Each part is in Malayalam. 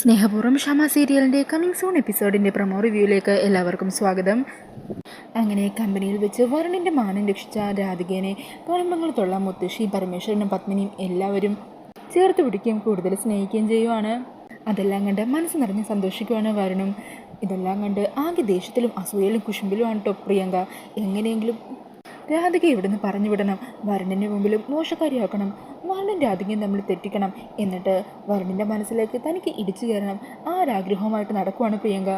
സ്നേഹപൂർവം ഷമ സീരിയലിന്റെ കമ്മിങ് സൂൺ എപ്പിസോഡിന്റെ പ്രൊമോ റിവ്യൂയിലേക്ക് എല്ലാവർക്കും സ്വാഗതം. അങ്ങനെ കമ്പനിയിൽ വെച്ച് വരുണിന്റെ മാനം രക്ഷിച്ച രാധികേനെ കോളമ്പങ്ങളത്തുള്ള മുത്തശ്ശി പരമേശ്വരനും പത്മിനിയും എല്ലാവരും ചേർത്ത് പിടിക്കുകയും കൂടുതൽ സ്നേഹിക്കുകയും ചെയ്യുവാണ്. അതെല്ലാം കണ്ട് മനസ്സ് നിറഞ്ഞ് സന്തോഷിക്കുവാണ് വരുണും. ഇതെല്ലാം കണ്ട് ആകെ ദേഷ്യത്തിലും അസൂയയിലും കുശുമ്പിലുമാണ് ടോ പ്രിയങ്ക. എങ്ങനെയെങ്കിലും രാധിക ഇവിടുന്ന് പറഞ്ഞു വിടണം. വരുണിന്റെ മുമ്പിലും മോശക്കാരിയാക്കണം. വരുണൻ രാധികയും നമ്മൾ തെറ്റിക്കണം. എന്നിട്ട് വരുണിന്റെ മനസ്സിലേക്ക് തനിക്ക് ഇടിച്ചു കയറണം. ആ ഒരാഗ്രഹവുമായിട്ട് നടക്കുവാണ് പ്രിയങ്ക.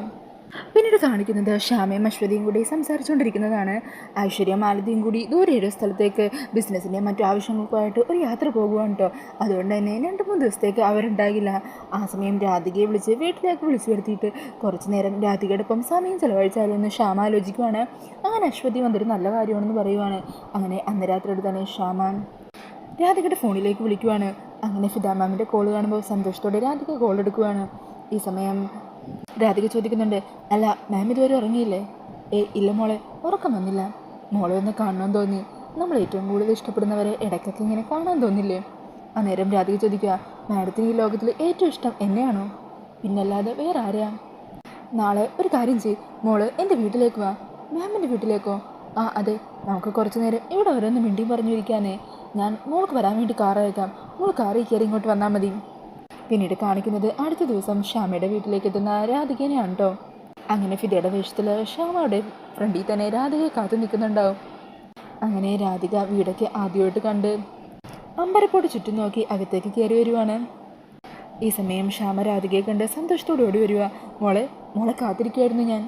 പിന്നീട് കാണിക്കുന്നത് ശ്യാമയും അശ്വതിയും കൂടി സംസാരിച്ചുകൊണ്ടിരിക്കുന്നതാണ്. ഐശ്വര്യ മാലതിയും കൂടി ദൂരെ ഒരു സ്ഥലത്തേക്ക് ബിസിനസ്സിന്റെ മറ്റു ആവശ്യങ്ങൾക്കുമായിട്ട് ഒരു യാത്ര പോകുവാണ് കേട്ടോ അതുകൊണ്ട് തന്നെ രണ്ട് മൂന്ന് ദിവസത്തേക്ക് അവരുണ്ടാകില്ല. ആ സമയം രാധികയെ വിളിച്ച് വീട്ടിലേക്ക് വിളിച്ചു വരുത്തിയിട്ട് കുറച്ച് നേരം രാധികയുടെ ഒപ്പം സമയം ചിലവഴിച്ചാലും എന്ന് ശ്യാമ ആലോചിക്കുവാണ്. അങ്ങനെ അശ്വതി വന്നൊരു നല്ല കാര്യമാണെന്ന് പറയുവാണ്. അങ്ങനെ അന്ന് രാത്രിയോട് തന്നെ ശ്യാമ രാധികയുടെ ഫോണിലേക്ക് വിളിക്കുവാണ്. അങ്ങനെ ഫിദാ മാമിന്റെ കോൾ കാണുമ്പോൾ സന്തോഷത്തോടെ രാധിക കോൾ എടുക്കുവാണ്. ഈ സമയം രാധിക ചോദിക്കുന്നുണ്ട് അല്ല മാം ഇതുവരെ ഉറങ്ങിയില്ലേ? ഏ ഇല്ല മോളെ ഉറക്കം വന്നില്ല. മോളെ ഒന്ന് കാണണം തോന്നി. നമ്മൾ ഏറ്റവും കൂടുതൽ ഇഷ്ടപ്പെടുന്നവരെ ഇടയ്ക്കൊക്കെ ഇങ്ങനെ കാണാൻ തോന്നില്ലേ? അന്നേരം രാധിക ചോദിക്കുക മാഡത്തിന് ഈ ലോകത്തിൽ ഏറ്റവും ഇഷ്ടം എന്നെയാണോ? പിന്നല്ലാതെ വേറെ ആരെയാ? നാളെ ഒരു കാര്യം ചെയ് മോൾ എന്റെ വീട്ടിലേക്ക് വാ. മാമിന്റെ വീട്ടിലേക്കോ? ആ അതെ. നമുക്ക് കുറച്ച് നേരം ഇവിടെ ഓരോന്ന് മിണ്ടിയും പറഞ്ഞിരിക്കാനേ ഞാൻ മോൾക്ക് വരാൻ വേണ്ടി കാർ അയക്കാം. മോൾ കാറിൽ കയറി ഇങ്ങോട്ട് വന്നാൽ മതി. പിന്നീട് കാണിക്കുന്നത് അടുത്ത ദിവസം ശ്യാമയുടെ വീട്ടിലേക്ക് എത്തുന്ന രാധികനെയാണ് കേട്ടോ അങ്ങനെ ഫിദയുടെ വേഷത്തിൽ ശ്യാമയുടെ ഫ്രണ്ടിൽ തന്നെ രാധികയെ കാത്തു നിൽക്കുന്നുണ്ടാവും. അങ്ങനെ രാധിക വീടൊക്കെ ആദ്യമായിട്ട് കണ്ട് അമ്പരപ്പോട് ചുറ്റും നോക്കി അകത്തേക്ക് കയറി വരുവാണ്. ഈ സമയം ശ്യാമ രാധികയെ കണ്ട് സന്തോഷത്തോടെ ഓടി വരിക മോളെ മോളെ കാത്തിരിക്കുമായിരുന്നു ഞാൻ.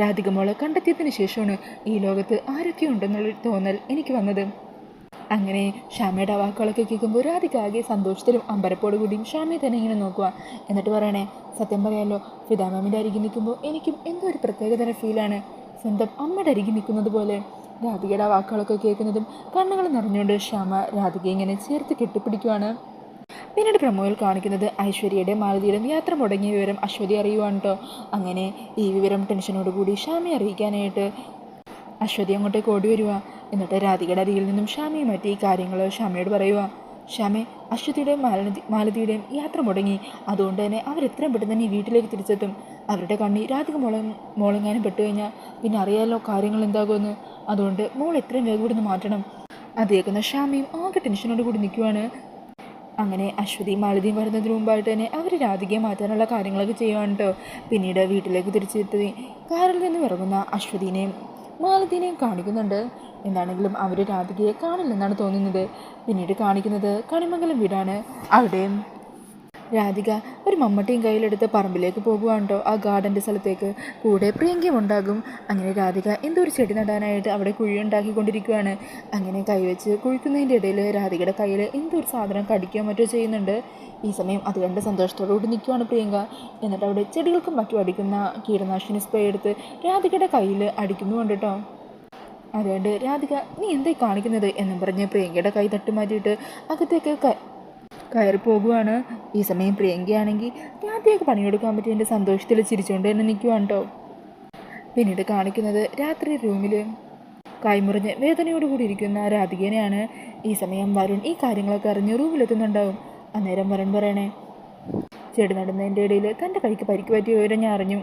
രാധിക മോളെ കണ്ടെത്തിയതിന് ശേഷമാണ് ഈ ലോകത്ത് ആരൊക്കെ ഉണ്ടെന്നുള്ളൊരു തോന്നൽ എനിക്ക് വന്നത്. അങ്ങനെ ഷാമയുടെ വാക്കുകളൊക്കെ കേൾക്കുമ്പോൾ രാധിക ആകെ സന്തോഷത്തിലും അമ്പരപ്പോട് കൂടിയും ഷാമയെ തന്നെ ഇങ്ങനെ നോക്കുക എന്നിട്ട് പറയണേ സത്യം പറയാലോ ഫിദാമാമിന്റെ അരികിൽ നിൽക്കുമ്പോൾ എനിക്കും എന്തോ ഒരു പ്രത്യേകതര ഫീലാണ് സ്വന്തം അമ്മയുടെ അരികിൽ നിൽക്കുന്നത് പോലെ. രാധികയുടെ വാക്കുകളൊക്കെ കേൾക്കുന്നതും കണ്ണുകൾ നിറഞ്ഞുകൊണ്ട് ശ്യാമ രാധികയെ ഇങ്ങനെ ചേർത്ത് കെട്ടിപ്പിടിക്കുവാണ്. പിന്നീട് പ്രമോയിൽ കാണിക്കുന്നത് ഐശ്വര്യയുടെ മാലതിയുടെയും യാത്ര മുടങ്ങിയ വിവരം അശ്വതി അറിയുവാണ് കേട്ടോ അങ്ങനെ ഈ വിവരം ടെൻഷനോടുകൂടി ശ്യാമയെ അറിയിക്കാനായിട്ട് അശ്വതി അങ്ങോട്ടേക്ക് ഓടി വരുവാ. എന്നിട്ട് രാധികയുടെ അരികിൽ നിന്നും ഷാമിയെ മാറ്റി ഈ കാര്യങ്ങൾ ഷാമിയോട് പറയുക ഷാമെ അശ്വതിയുടെയും മാലതി മാലതിയുടെയും യാത്ര മുടങ്ങി. അതുകൊണ്ട് തന്നെ അവരെത്രയും പെട്ടെന്ന് തന്നെ വീട്ടിലേക്ക് തിരിച്ചെത്തും. അവരുടെ കണ്ണി രാധിക മോള മോളെങ്ങാനും പെട്ടു കഴിഞ്ഞാൽ പിന്നെ അറിയാലോ കാര്യങ്ങൾ എന്താകുമെന്ന്. അതുകൊണ്ട് മോൾ എത്രയും വേഗം ഇവിടുന്ന് മാറ്റണം. അത് കേൾക്കുന്ന ഷാമിയും ആകെ ടെൻഷനോട് കൂടി നിൽക്കുവാണ് അങ്ങനെ അശ്വതിയും മാലതിയും വരുന്നതിന് മുമ്പായിട്ട് തന്നെ അവർ രാധികയെ മാറ്റാനുള്ള കാര്യങ്ങളൊക്കെ ചെയ്യുവാണ് കേട്ടോ പിന്നീട് വീട്ടിലേക്ക് തിരിച്ചെത്തി. കാറിൽ നിന്ന് ഇറങ്ങുന്ന അശ്വതിനെയും മാലതിനെയും കാണിക്കുന്നുണ്ട്. എന്താണെങ്കിലും അവർ രാധികയെ കാണില്ലെന്നാണ് തോന്നുന്നത്. പിന്നീട് കാണിക്കുന്നത് കണിമംഗലം വീടാണ്. അവിടെയും രാധിക ഒരു മമ്മട്ടിയും കയ്യിലെടുത്ത് പറമ്പിലേക്ക് പോകുവാണ്ടോ? ആ ഗാർഡന്റെ സ്ഥലത്തേക്ക് കൂടെ പ്രിയങ്കയും ഉണ്ടാകും. അങ്ങനെ രാധിക എന്തോ ഒരു ചെടി നടാനായിട്ട് അവിടെ കുഴി ഉണ്ടാക്കിക്കൊണ്ടിരിക്കുകയാണ് അങ്ങനെ കൈവച്ച് കുഴിക്കുന്നതിന്റെ ഇടയിൽ രാധികയുടെ കയ്യിൽ എന്തോ ഒരു സാധനം കടിക്കുകയോ മറ്റോ ചെയ്യുന്നുണ്ട്. ഈ സമയം അത് കണ്ട് സന്തോഷത്തോടു കൂടി നിൽക്കുവാണ് പ്രിയങ്ക. എന്നിട്ട് അവിടെ ചെടികൾക്കും മറ്റും അടിക്കുന്ന കീടനാശിനി സ്പ്രേ എടുത്ത് രാധികയുടെ കയ്യിൽ അടിക്കുന്നു കേട്ടോ അതുകൊണ്ട് രാധിക നീ എന്തായി കാണിക്കുന്നത്? എന്നും പറഞ്ഞ് പ്രിയങ്കയുടെ കൈ തട്ടി മാറ്റിയിട്ട് അകത്തേക്ക് കയറി പോകുവാണ്. ഈ സമയം പ്രിയങ്കയാണെങ്കിൽ രാത്രിയൊക്കെ പണിയെടുക്കാൻ പറ്റിയതിന്റെ സന്തോഷത്തിൽ ചിരിച്ചുകൊണ്ട് തന്നെ നിൽക്കുവാണ് കേട്ടോ പിന്നീട് കാണിക്കുന്നത് രാത്രി റൂമിൽ കൈമുറിഞ്ഞ് വേദനയോടുകൂടി ഇരിക്കുന്ന രാധികനെയാണ്. ഈ സമയം വരുൺ ഈ കാര്യങ്ങളൊക്കെ അറിഞ്ഞ് റൂമിലെത്തുന്നുണ്ടാവും അന്നേരം വരുൺ പറയണേ ചെടി നടുന്നതിന്റെ ഇടയിൽ തന്റെ കൈക്ക് പരിക്ക് പറ്റിയ വിവരം ഞാൻ അറിഞ്ഞു.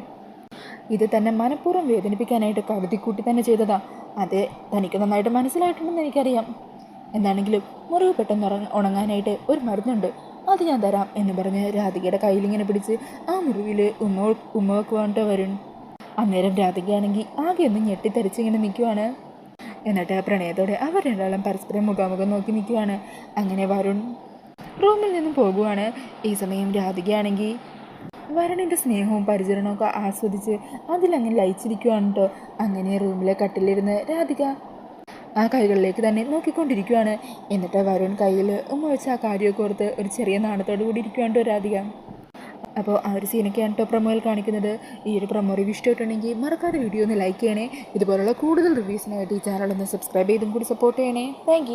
ഇത് തന്നെ മനഃപൂർവം വേദനിപ്പിക്കാനായിട്ട് കരുതിക്കൂട്ടി തന്നെ ചെയ്തതാ. അതെ തനിക്ക് നന്നായിട്ട് മനസ്സിലായിട്ടുണ്ടെന്ന് എനിക്കറിയാം. എന്താണെങ്കിലും മുറിവ് പെട്ടെന്ന് ഉറങ്ങ ഉണങ്ങാനായിട്ട് ഒരു മരുന്നുണ്ട്. അത് ഞാൻ തരാം എന്ന് പറഞ്ഞ് രാധികയുടെ കയ്യിലിങ്ങനെ പിടിച്ച് ആ മുറിവിൽ ഉമ്മ ഉമ്മ വെക്കുവാണ്ട് വരുൺ. അന്നേരം രാധികയാണെങ്കിൽ ആകെ ഒന്ന് ഞെട്ടിത്തരിച്ചിങ്ങനെ നിൽക്കുവാണ് എന്നിട്ട് പ്രണയത്തോടെ അവർ രണ്ടാളും പരസ്പരം മുഖാമുഖം നോക്കി നിൽക്കുവാണ് അങ്ങനെ വരുൺ റൂമിൽ നിന്നും പോകുവാണ്. ഈ സമയം രാധികയാണെങ്കിൽ വരുണിന്റെ സ്നേഹവും പരിചരണവും ഒക്കെ ആസ്വദിച്ച് അതിലങ്ങനെ ലയിച്ചിരിക്കുവാണ് കേട്ടോ അങ്ങനെ റൂമിലെ കട്ടിലിരുന്ന് രാധിക ആ കൈകളിലേക്ക് തന്നെ നോക്കിക്കൊണ്ടിരിക്കുകയാണ് എന്നിട്ട് വരുൺ കയ്യിൽ ഉമ്മ വെച്ച് ആ കാര്യമൊക്കെ ഓർത്ത് ഒരു ചെറിയ നാണത്തോടു കൂടി ഇരിക്കുകയാണ് രാധിക. അപ്പോൾ ആ ഒരു സീനൊക്കെയാണ് കേട്ടോ പ്രൊമോയിൽ കാണിക്കുന്നത്. ഈ ഒരു പ്രൊമോ റിവ്യൂ ഇഷ്ടമായിട്ടുണ്ടെങ്കിൽ മറക്കാതെ വീഡിയോ ഒന്ന് ലൈക്ക് ചെയ്യണേ. ഇതുപോലുള്ള കൂടുതൽ റിവ്യൂസിനായിട്ട് ഈ ചാനൽ ഒന്ന് സബ്സ്ക്രൈബ് ചെയ്തും കൂടി സപ്പോർട്ട് ചെയ്യണേ. താങ്ക്